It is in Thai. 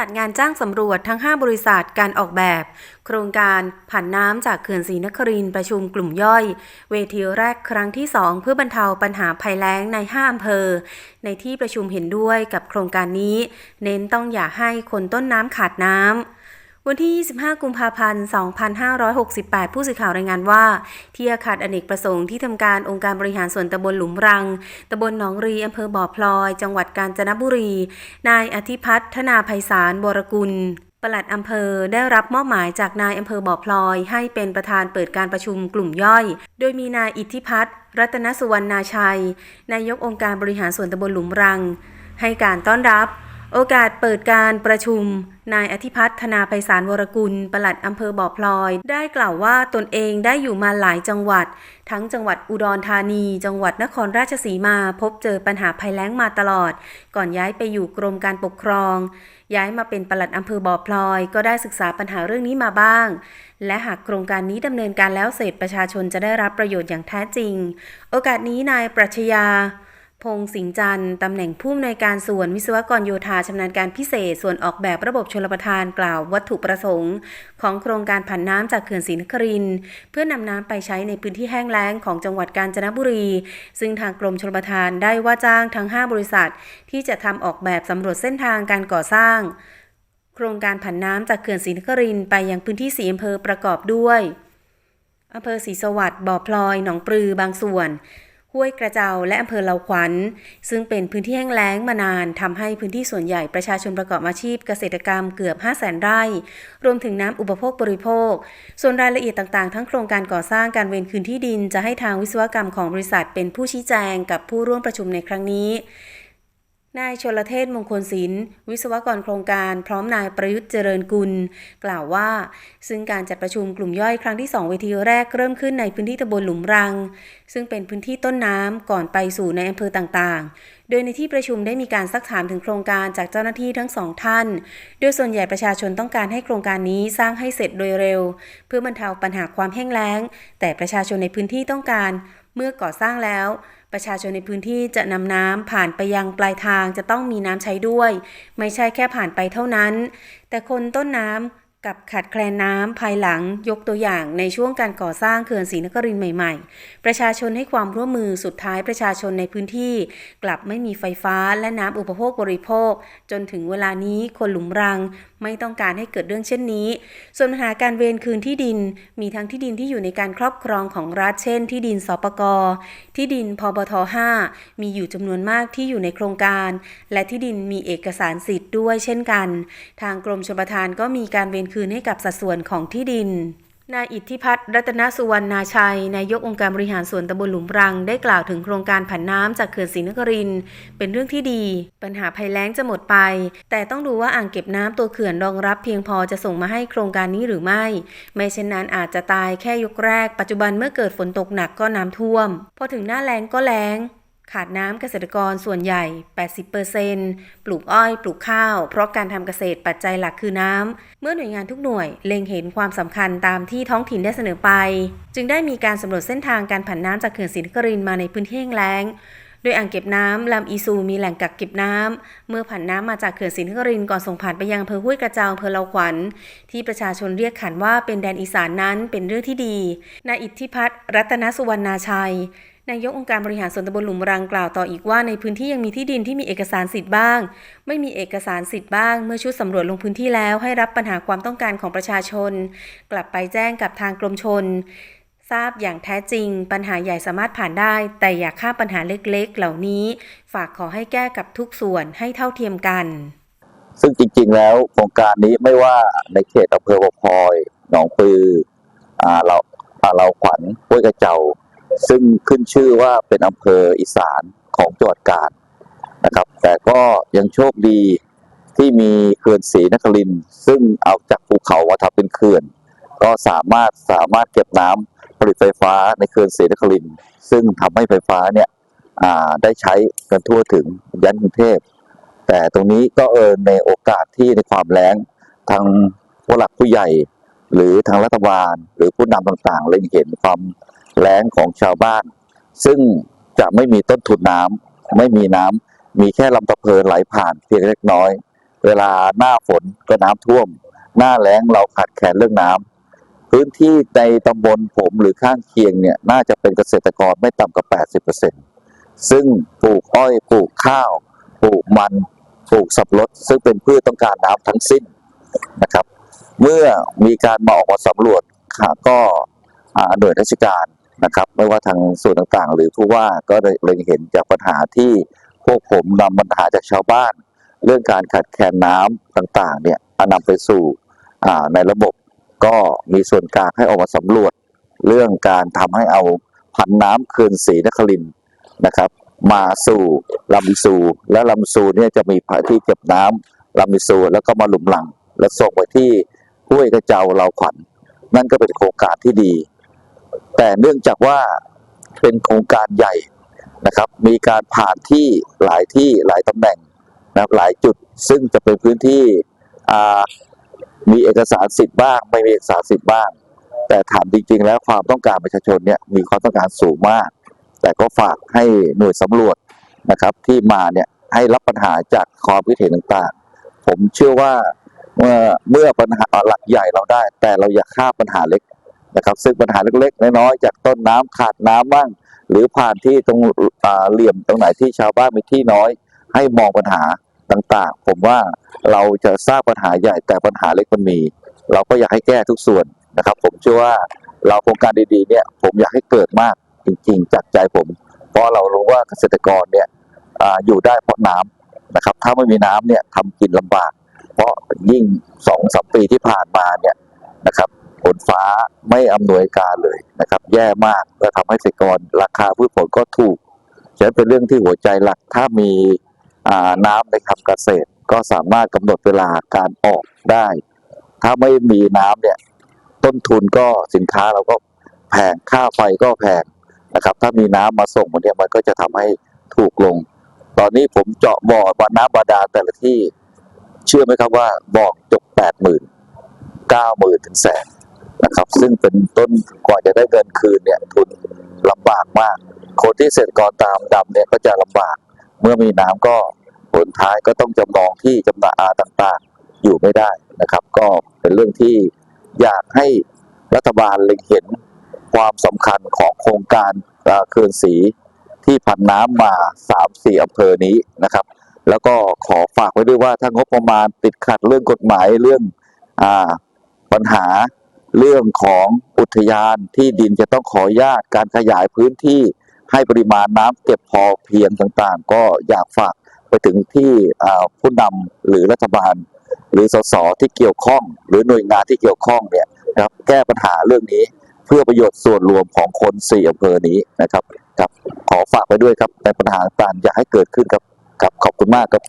จัดงานจ้างสำรวจทั้ง 5 บริษัทการออกแบบ โครงการผ่านน้ำจากเขื่อนศรีนครินประชุมกลุ่มย่อย เวทีแรกครั้งที่ 2 เพื่อบรรเทาปัญหาภัยแล้งใน 5 อำเภอ ในที่ประชุมเห็นด้วยกับโครงการนี้ เน้นต้องอย่าให้คนต้นน้ำขาดน้ำ วันที่ 25 กุมภาพันธ์ 2568 ผู้สื่อข่าวรายงานว่า ที่อาคารอเนกประสงค์ที่ทำการองค์การบริหารส่วนตำบลหลุมรัง ตำบลหนองรีอำเภอบ่อพลอย จังหวัดกาญจนบุรี นายอธิพัฒนนาภัยสารวรกุลปลัดอำเภอได้รับมอบหมายจากนายอำเภอบ่อพลอย ให้เป็นประธานเปิดการประชุมกลุ่มย่อย โดยมีนายอิทธิพัฒน์รัตนสุวรรณาชัย นายกองค์การบริหารส่วนตำบลหลุมรัง ให้การต้อนรับ โอกาสเปิดการประชุม นายอธิพัฒน์ธนาไพศาลวรกุล ปลัดอำเภอบ่อพลอย ได้กล่าวว่าตนเองได้อยู่มาหลายจังหวัด ทั้งจังหวัดอุดรธานี จังหวัดนครราชสีมา พบเจอปัญหาภัยแล้งมาตลอด ก่อนย้ายไปอยู่กรมการปกครอง ย้ายมาเป็นปลัดอำเภอบ่อพลอย ก็ได้ศึกษาปัญหาเรื่องนี้มาบ้าง และหากโครงการนี้ดำเนินการแล้วเสร็จประชาชนจะได้รับประโยชน์อย่างแท้จริง โอกาสนี้นายปรัชญา พงศ์สิงห์จันทร์ตำแหน่งผู้อำนวยการส่วนวิศวกรโยธาชำนาญการพิเศษ ส่วนออกแบบระบบชลประทานกล่าววัตถุประสงค์ ของโครงการผันน้ำจากเขื่อนศรีนคริน เพื่อนำน้ำไปใช้ในพื้นที่แห้งแล้งของจังหวัดกาญจนบุรี ซึ่งทางกรมชลประทานได้ว่าจ้างทั้ง 5 บริษัท ที่จะทำออกแบบสำรวจเส้นทางการก่อสร้าง โครงการผันน้ำจากเขื่อนศรีนครินไปยังพื้นที่สีอำเภอประกอบด้วยอำเภอศรีสวัสดิ์บ่อพลอยหนองปลือบางส่วน ห้วยกระเจ้าและอำเภอเลาขวัญ ซึ่งเป็นพื้นที่แห้งแล้งมานานทำให้พื้นที่ส่วนใหญ่ประชาชนประกอบอาชีพเกษตรกรรมเกือบ 5 0 0แสนไร่ รวมถึงน้ำอุปโภคบริโภค ส่วนรายละเอียดต่างๆ ทั้งโครงการก่อสร้างการเวนคืนที่ดิน จะให้ทางวิศวกรรมของบริษัทเป็นผู้ชี้แจงกับผู้ร่วมประชุมในครั้งนี้ นายชลเทศมงคลศิลป์วิศวกรโครงการพร้อมนายประยุทธ์เจริญกุล กล่าวว่า ซึ่งการจัดประชุมกลุ่มย่อยครั้งที่ 2 เวทีแรกเริ่มขึ้นในพื้นที่ตำบลหลุมรัง ซึ่งเป็นพื้นที่ต้นน้ำก่อนไปสู่ในอำเภอต่างๆ โดยในที่ประชุมได้มีการซักถามถึงโครงการจากเจ้าหน้าที่ทั้งสองท่าน โดยส่วนใหญ่ประชาชนต้องการให้โครงการนี้สร้างให้เสร็จโดยเร็ว เพื่อบรรเทาปัญหาความแห้งแล้ง แต่ประชาชนในพื้นที่ต้องการ เมื่อก่อสร้างแล้ว ประชาชนในพื้นที่จะนำน้ำผ่านไปยังปลายทางจะต้องมีน้ำใช้ด้วย ไม่ใช่แค่ผ่านไปเท่านั้น แต่คนต้นน้ำ กับขาดแคลนน้ำภายหลังยกตัวอย่างในช่วงการก่อสร้างเขื่อนศรีนครินใหม่ๆ ประชาชนให้ความร่วมมือสุดท้ายประชาชนในพื้นที่ กลับไม่มีไฟฟ้าและน้ำอุปโภคบริโภค จนถึงเวลานี้คนหลุมรัง ไม่ต้องการให้เกิดเรื่องเช่นนี้ ส่วนปัญหาการเวรคืนที่ดิน มีทั้งที่ดินที่อยู่ในการครอบครองของรัฐเช่น ที่ดินสปกที่ดินพบท5มีอยู่จำนวนมากที่อยู่ในโครงการ และที่ดินมีเอกสารสิทธิ์ด้วยเช่นกัน ทางกรมชลประทานก็มีการเวรคืนให้กับสัดส่วนของที่ดิน นายอิทธิพัฒน์รัตนสุวรรณาชัย นายกองค์การบริหารส่วนตำบลหลุมรัง ได้กล่าวถึงโครงการผันน้ำจากเขื่อนศรีนครินเป็นเรื่องที่ดี ปัญหาภัยแล้งจะหมดไป แต่ต้องดูว่าอ่างเก็บน้ำตัวเขื่อนรองรับเพียงพอจะส่งมาให้โครงการนี้หรือไม่ ไม่เช่นนั้นอาจจะตายแค่ยกแรก ปัจจุบันเมื่อเกิดฝนตกหนักก็น้ำท่วม พอถึงหน้าแล้งก็แล้ง ขาดน้ำเกษตรกรส่วนใหญ่ 80%ปลูกอ้อยปลูกข้าว เพราะการทำเกษตรปัจจัยหลักคือน้ำ เมื่อหน่วยงานทุกหน่วยเล็งเห็นความสำคัญตามที่ท้องถิ่นได้เสนอไป จึงได้มีการสำรวจเส้นทางการผันน้ำจากเขื่อนศรีนครินมาในพื้นที่แห้งแล้ง โดยอ่างเก็บน้ำลำอีซูมีแหล่งกักเก็บน้ำ เมื่อผันน้ำมาจากเขื่อนศรีนครินก่อนส่งผ่านไปยังอำเภอห้วยกระเจาอำเภอเลาขวัญ ที่ประชาชนเรียกขานว่าเป็นแดนอีสานนั้นเป็นเรื่องที่ดีนายอิทธิพัฒน์รัตนสุวรรณาชัย นายกองค์การบริหารส่วนตำบลหลุมรังกล่าวต่ออีกว่าในพื้นที่ยังมีที่ดินที่มีเอกสารสิทธิ์บ้าง ไม่มีเอกสารสิทธิ์บ้าง เมื่อชุดสำรวจลงพื้นที่แล้วให้รับปัญหาความต้องการของประชาชน กลับไปแจ้งกับทางกรมชน ทราบอย่างแท้จริง ปัญหาใหญ่สามารถผ่านได้ แต่อย่าข้ามปัญหาเล็กๆ เหล่านี้ ฝากขอให้แก้กับทุกส่วนให้เท่าเทียมกัน ซึ่งจริงๆแล้วโครงการนี้ไม่ว่าในเขตอำเภอบ่อพลอยหนองปือเราอ่าเราขวัญห้วยกระเจ้า ซึ่งขึ้นชื่อว่าเป็นอำเภออีสานของจังหวัดกาญนะครับ แต่ก็ยังโชคดีที่มีเขื่อนศรีนครินซึ่งเอาจากภูเขามาทำเป็นเขื่อน ก็สามารถสามารถเก็บน้ำผลิตไฟฟ้าในเขื่อนศรีนครินซึ่งทำให้ไฟฟ้าเนี่ยได้ใช้กันทั่วถึงยันกรุงเทพแต่ตรงนี้ก็เออในโอกาสที่ในความแรงทางผู้หลักผู้ใหญ่ หรือทางรัฐบาล หรือผู้นำต่างๆเล็งเห็นความ แรงของชาวบ้าน ซึ่งจะไม่มีต้นทุนน้ำไม่มีน้ำมีแค่ลำตะเพลินไหลผ่านเพียงเล็กน้อย เวลาหน้าฝนก็น้ำท่วม หน้าแล้งเราขาดแคลนเรื่องน้ำพื้นที่ในตำบลผมหรือข้างเคียงเนี่ยน่าจะเป็นเกษตรกรไม่ต่ำกว่า 80%ซึ่งปลูกอ้อยปลูกข้าว ปลูกมันปลูกสับปะรดซึ่งเป็นพืชต้องการน้ำทั้งสิ้นนะครับ เมื่อมีการมาออกมาสำรวจก็อ่าหน่วยราชการ นะครับ ไม่ว่าทางส่วนต่างๆ หรือผู้ว่าก็ได้เล็งเห็นจากปัญหาที่พวกผมนำปัญหาจากชาวบ้าน เรื่องการขาดแคลนน้ำต่างๆ เนี่ยเอานำไปสู่ในระบบก็มีส่วนกลางให้ออกมาสำรวจ เรื่องการทำให้เอาผันน้ำเขื่อนศรีนครินนะครับ มาสู่ลำอีซูและลำอีซูเนี่ยจะมีที่เก็บน้ำลำอีซูแล้วก็มาหลุมหลัง และส่งไปที่ห้วยกระเจ้าเราขวัญนั่นก็เป็นโครงการที่ดี แต่เนื่องจากว่าเป็นโครงการใหญ่นะครับ มีการผ่านที่หลายที่หลายตำแหน่งนะครับหลายจุดซึ่งจะเป็นพื้นที่มีเอกสารสิทธิ์บ้าง ไม่มีเอกสารสิทธิ์บ้าง แต่ถามจริง ๆ แล้วความต้องการประชาชนเนี่ยมีความต้องการสูงมาก แต่ก็ฝากให้หน่วยสำรวจนะครับ ที่มาเนี่ยให้รับปัญหาจากความคิดเห็นต่างๆ ผมเชื่อว่าเมื่อเมื่อปัญหาหลักใหญ่เราได้ แต่เราอย่าข้ามปัญหาเล็ก นะครับ ซึ่งปัญหาเล็กๆน้อยๆจากต้นน้ำขาดน้ำบ้างหรือผ่านที่ตรงอ่าเหลี่ยมตรงไหนที่ชาวบ้านมีที่น้อย ให้มองปัญหาต่างๆ ผมว่าเราจะสร้างปัญหาใหญ่แต่ปัญหาเล็กมันมี เราก็อยากให้แก้ทุกส่วนนะครับ ผมเชื่อว่าเราโครงการดีๆเนี่ยผมอยากให้เกิดมากจริงๆ จากใจผม เพราะเรารู้ว่าเกษตรกรเนี่ยออยู่ได้เพราะน้ำนะครับ ถ้าไม่มีน้ำเนี่ยทำกินลำบาก เพราะยิ่งสองสามปีที่ผ่านมาเนี่ยนะครับ ฝนฟ้าไม่อำนวยการเลยนะครับ แย่มากและทำให้เกษตรกรราคาพืชผลก็ถูกฉะนั้นเป็นเรื่องที่หัวใจหลักถ้ามีน้ำในทำเกษตร ก็สามารถกำหนดเวลาการออกได้ ถ้าไม่มีน้ำเนี่ยต้นทุนก็สินค้าเราก็แพงค่าไฟก็แพงนะครับ ถ้ามีน้ำมาส่งมันเนี่ยมันก็จะทำให้ถูกลง ตอนนี้ผมเจาะบ่อบ่อน้ำบาดาลแต่ละที่ เชื่อไหมครับว่าบ่อจบแปดหมื่นเก้าหมื่นถึงแสน นะครับ ซึ่งเป็นต้นกว่าจะได้เงินคืนเนี่ยทุนลำบากมาก คนที่เกษตรกรตามดำเนี่ยก็จะลำบาก เมื่อมีน้ำก็ผลท้ายก็ต้องจำนองที่จำหน่ายอาต่างๆ อยู่ไม่ได้นะครับ ก็เป็นเรื่องที่อยากให้รัฐบาลเล็งเห็นความสำคัญของโครงการเขื่อนสีที่พันน้ำมาสามสี่อำเภอนี้นะครับ แล้วก็ขอฝากไว้ด้วยว่าถ้างบประมาณติดขัดเรื่องกฎหมายเรื่องอปัญหา เรื่องของอุทยานที่ดินจะต้องขออนุญาตการขยายพื้นที่ให้ปริมาณน้ำเก็บพอเพียงต่างๆ ก็อยากฝากไปถึงที่ผู้นำหรือรัฐบาล หรือสสที่เกี่ยวข้อง หรือหน่วยงานที่เกี่ยวข้องเนี่ยนะครับแก้ปัญหาเรื่องนี้เพื่อประโยชน์ส่วนรวมของคนสี่อำเภอนี้นะครับครับขอฝากไว้ด้วยครับในปัญหาต่างๆอยากให้เกิดขึ้นครับครับขอบคุณมากครับ